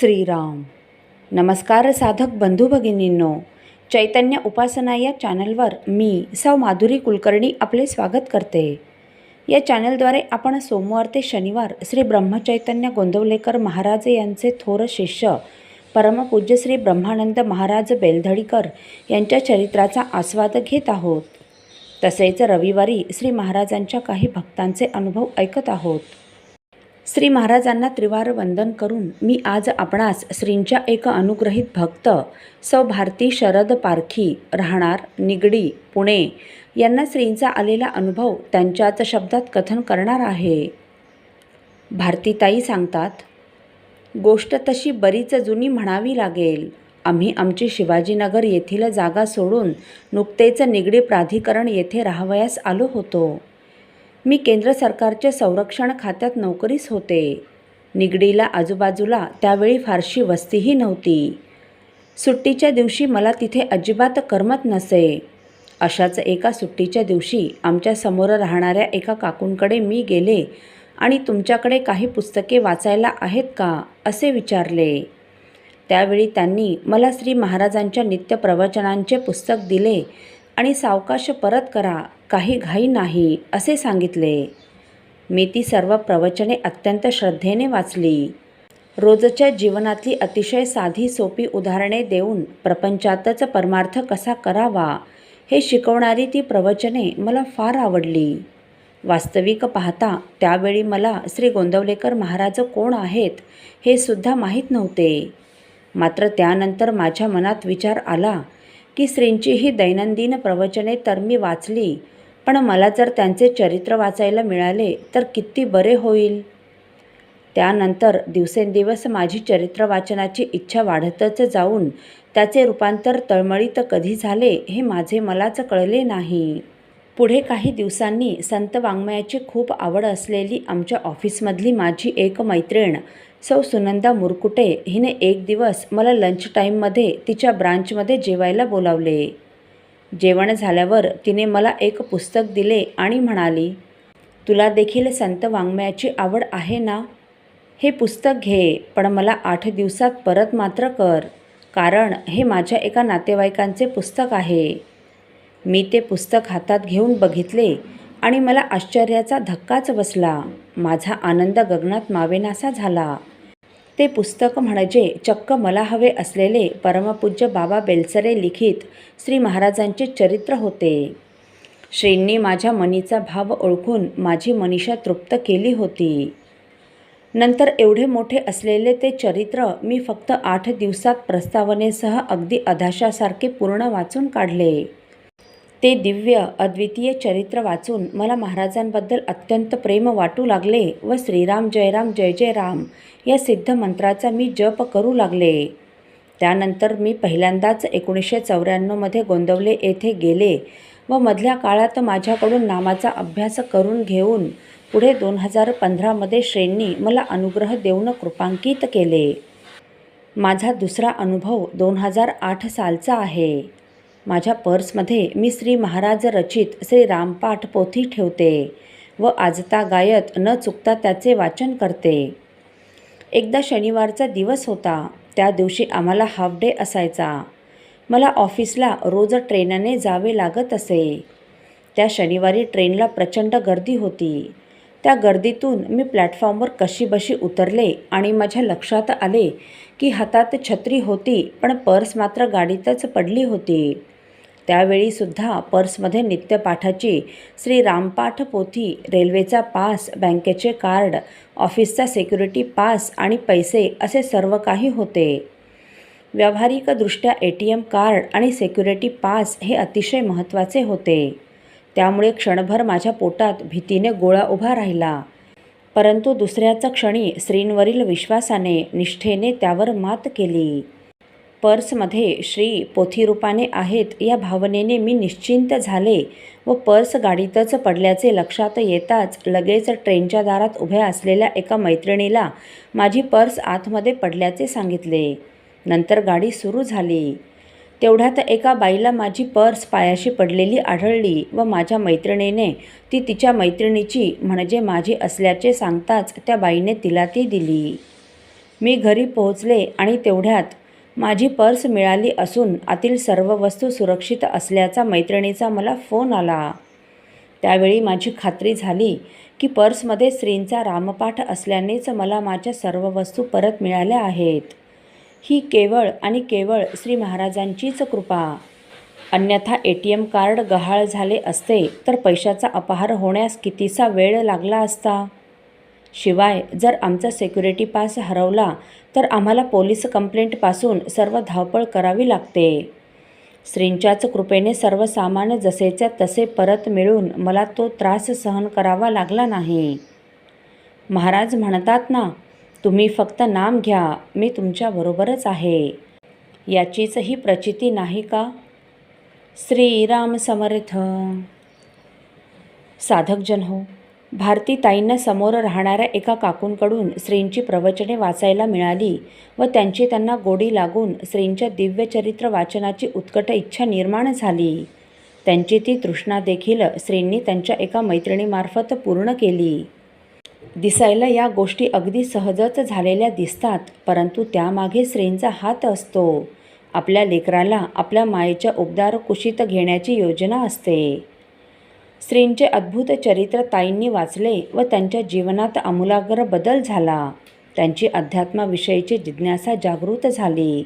श्रीराम. नमस्कार साधक बंधू भगिनींनो. चैतन्य उपासना या चॅनलवर मी सौ माधुरी कुलकर्णी आपले स्वागत करते. या चॅनलद्वारे आपण सोमवार ते शनिवार श्री ब्रह्मचैतन्य गोंदवलेकर महाराज यांचे थोर शिष्य परमपूज्य श्री ब्रह्मानंद महाराज बेलधडीकर यांच्या चरित्राचा आस्वाद घेत आहोत. तसेच रविवारी श्री महाराजांच्या काही भक्तांचे अनुभव ऐकत आहोत. श्री महाराजांना त्रिवार वंदन करून मी आज आपणास श्रींच्या एक अनुग्रहित भक्त सौ भारती शरद पारखी राहणार निगडी पुणे यांना श्रींचा आलेला अनुभव त्यांच्याच शब्दात कथन करणार आहे. भारतीताई सांगतात गोष्ट तशी बरीच जुनी म्हणावी लागेल. आम्ही आमची शिवाजीनगर येथील जागा सोडून नुकतेच निगडी प्राधिकरण येथे राहावयास आलो होतो. मी केंद्र सरकारच्या संरक्षण खात्यात नोकरीस होते. निगडीला आजूबाजूला त्यावेळी फारशी वस्तीही नव्हती. सुट्टीच्या दिवशी मला तिथे अजिबात करमत नसे. अशाच एका सुट्टीच्या दिवशी आमच्यासमोर राहणाऱ्या एका काकूंकडे मी गेले आणि तुमच्याकडे काही पुस्तके वाचायला आहेत का? असे विचारले. त्यावेळी त्यांनी मला श्री महाराजांच्या नित्य प्रवचनांचे पुस्तक दिले आणि सावकाश परत करा. काही घाई नाही असे सांगितले. मी ती सर्व प्रवचने अत्यंत श्रद्धेने वाचली. रोजच्या जीवनातली अतिशय साधी सोपी उदाहरणे देऊन प्रपंचातच परमार्थ कसा करावा हे शिकवणारी ती प्रवचने मला फार आवडली. वास्तविक पाहता त्यावेळी मला श्री गोंदवलेकर महाराज कोण आहेत हे सुद्धा माहीत नव्हते. मात्र त्यानंतर माझ्या मनात विचार आला की श्रींची ही दैनंदिन प्रवचने तर मी वाचली पण मला जर त्यांचे चरित्र वाचायला मिळाले तर किती बरे होईल. त्यानंतर दिवसेंदिवस माझी चरित्र वाचनाची इच्छा वाढतच जाऊन त्याचे रूपांतर तळमळीत कधी झाले हे माझे मलाच कळले नाही. पुढे काही दिवसांनी संत वाङ्मयाची खूप आवड असलेली आमच्या ऑफिसमधली माझी एक मैत्रीण सौ सुनंदा मुरकुटे हिने एक दिवस मला लंच टाईममध्ये तिच्या ब्रांचमध्ये जेवायला बोलावले. जेवण झाल्यावर तिने मला एक पुस्तक दिले आणि म्हणाली तुला देखील संत वाङ्मयाची आवड आहे ना? हे पुस्तक घे पण मला आठ दिवसात परत मात्र कर कारण हे माझ्या एका नातेवाईकांचे पुस्तक आहे. मी ते पुस्तक हातात घेऊन बघितले आणि मला आश्चर्याचा धक्काच बसला. माझा आनंद गगनात मावेनासा झाला. ते पुस्तक म्हणजे चक्क मला हवे असलेले परमपूज्य बाबा बेलसरे लिखित श्री महाराजांचे चरित्र होते. श्रींनी माझ्या मनीचा भाव ओळखून माझी मनीषा तृप्त केली होती. नंतर एवढे मोठे असलेले ते चरित्र मी फक्त आठ दिवसात प्रस्तावनेसह अगदी अधाशासारखे पूर्ण वाचून काढले. ते दिव्य अद्वितीय चरित्र वाचून मला महाराजांबद्दल अत्यंत प्रेम वाटू लागले व श्रीराम जयराम जय जय राम या सिद्ध मंत्राचा मी जप करू लागले. त्यानंतर मी पहिल्यांदाच एकोणीसशे चौऱ्याण्णवमध्ये गोंदवले येथे गेले व मधल्या काळात माझ्याकडून नामाचा अभ्यास करून घेऊन पुढे दोन हजार पंधरामध्ये श्रेणी मला अनुग्रह देऊन कृपांकित केले. माझा दुसरा अनुभव दोन हजार आठ सालचा आहे. माझ्या पर्समध्ये मी श्री महाराज रचित श्री रामपाठ पोथी ठेवते व आजता गायत न चुकता त्याचे वाचन करते. एकदा शनिवारचा दिवस होता. त्या दिवशी आम्हाला हाफ डे असायचा. मला ऑफिसला रोज ट्रेनने जावे लागत असे. त्या शनिवारी ट्रेनला प्रचंड गर्दी होती. त्या गर्दीतून मी प्लॅटफॉर्मवर कशीबशी उतरले आणि माझ्या लक्षात आले की हातात छत्री होती पण पर्स मात्र गाडीतच पडली होती. त्यावेळीसुद्धा पर्समध्ये नित्यपाठाची श्री रामपाठ पोथी रेल्वेचा पास बँकेचे कार्ड ऑफिसचा सिक्युरिटी पास आणि पैसे असे सर्व काही होते. व्यावहारिकदृष्ट्या ए टी एम कार्ड आणि सिक्युरिटी पास हे अतिशय महत्त्वाचे होते. त्यामुळे क्षणभर माझ्या पोटात भीतीने गोळा उभा राहिला. परंतु दुसऱ्याच क्षणी श्रींवरील विश्वासाने निष्ठेने त्यावर मात केली. पर्समध्ये श्री पोथीरूपाने आहेत या भावनेने मी निश्चिंत झाले व पर्स गाडीतच पडल्याचे लक्षात येताच लगेच ट्रेनच्या दारात उभ्या असलेल्या एका मैत्रिणीला माझी पर्स आतमध्ये पडल्याचे सांगितले. नंतर गाडी सुरू झाली. तेवढ्यात एका बाईला माझी पर्स पायाशी पडलेली आढळली व माझ्या मैत्रिणीने ती तिच्या मैत्रिणीची म्हणजे माझी असल्याचे सांगताच त्या बाईने तिला ती दिली. मी घरी पोहोचले आणि तेवढ्यात माझी पर्स मिळाली असून आतील सर्व वस्तू सुरक्षित असल्याचा मैत्रिणीचा मला फोन आला. त्यावेळी माझी खात्री झाली की पर्समध्ये श्रींचा रामपाठ असल्यानेच मला माझ्या सर्व वस्तू परत मिळाल्या आहेत. ही केवळ आणि केवळ श्री महाराजांचीच कृपा. अन्यथा ए टी एम कार्ड गहाळ झाले असते तर पैशाचा अपहार होण्यास कितीसा वेळ लागला असता? शिवाय जर आमचा सिक्युरिटी पास हरवला तर आम्हाला पोलीस कंप्लेंटपासून सर्व धावपळ करावी लागते. श्रींच्याच कृपेने सर्व सामान जसेच्या तसे परत मिळून मला तो त्रास सहन करावा लागला नाही. महाराज म्हणतात ना तुम्ही फक्त नाम घ्या मी तुमच्याबरोबरच आहे. याचीच ही प्रचिती नाही का? श्रीराम समर्थ. साधकजन हो. भारती ताईंना समोर राहणाऱ्या एका काकूंकडून श्रींची प्रवचने वाचायला मिळाली व त्यांची त्यांना गोडी लागून श्रींच्या दिव्यचरित्र वाचनाची उत्कट इच्छा निर्माण झाली. त्यांची ती तृष्णा देखील श्रींनी त्यांच्या एका मैत्रिणीमार्फत पूर्ण केली. दिसायला या गोष्टी अगदी सहजच झालेल्या दिसतात परंतु त्यामागे श्रींचा हात असतो. आपल्या लेकराला आपल्या मायेच्या उबदार कुशीत घेण्याची योजना असते. स्त्रींचे अद्भुत चरित्र ताईंनी वाचले व त्यांच्या जीवनात आमूलाग्र बदल झाला. त्यांची अध्यात्माविषयीची जिज्ञासा जागृत झाली.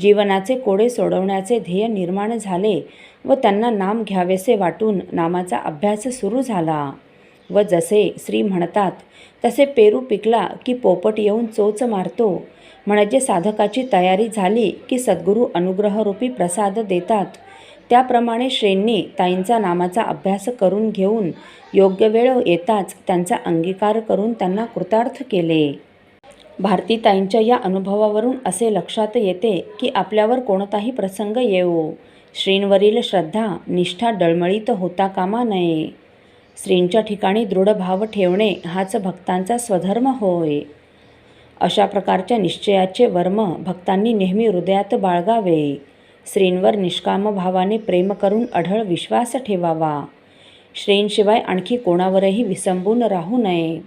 जीवनाचे कोडे सोडवण्याचे ध्येय निर्माण झाले व त्यांना नाम घ्यावेसे वाटून नामाचा अभ्यास सुरू झाला. व जसे श्री म्हणतात तसे पेरू पिकला की पोपट येऊन चोच मारतो. म्हणजे साधकाची तयारी झाली की सद्गुरू अनुग्रहरूपी प्रसाद देतात. त्याप्रमाणे श्रेंनी ताईंचा नामाचा अभ्यास करून घेऊन योग्य वेळ येताच त्यांचा अंगीकार करून त्यांना कृतार्थ केले. भारतीताईंच्या या अनुभवावरून असे लक्षात येते की आपल्यावर कोणताही प्रसंग येवो. श्रींवरील श्रद्धा निष्ठा डळमळीत होता कामा नये. श्रींच्या ठिकाणी दृढ भाव ठेवणे हाच भक्तांचा स्वधर्म होय. अशा प्रकारच्या निश्चयाचे वर्म भक्तांनी नेहमी हृदयात बाळगावे. श्रींवर निष्काम भावाने प्रेम करून अढळ विश्वास ठेवावा. श्रींशिवाय आणखी कोणावरही विसंबून राहू नये.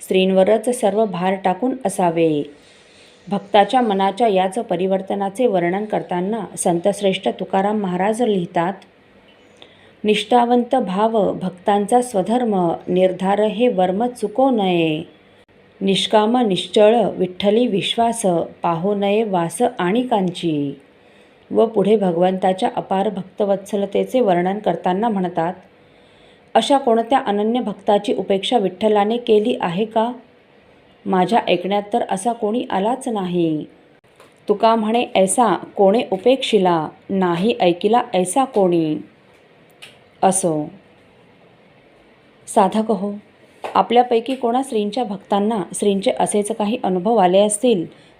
श्रींवरच सर्व भार टाकून असावे. भक्ताच्या मनाच्या याच परिवर्तनाचे वर्णन करताना संतश्रेष्ठ तुकाराम महाराज लिहितात निष्ठावंत भाव भक्तांचा स्वधर्म निर्धार हे वर्म चुको नये. निष्काम निश्चळ विठ्ठली विश्वास पाहो नये वास आणि कांची. व पुढे भगवंताच्या अपार भक्तवत्सलतेचे वर्णन करताना म्हणतात अशा कोणत्या अनन्य भक्ताची उपेक्षा विठ्ठलाने केली आहे का? माझ्या ऐकण्यात तर असा कोणी आलाच नाही. तुका म्हणे ऐसा कोणे उपेक्षिला? नाही ऐकिला ऐसा कोणी? असो. साधक हो आपल्यापैकी कोणा श्रींच्या भक्तांना श्रींचे असेच काही अनुभव आले असतील?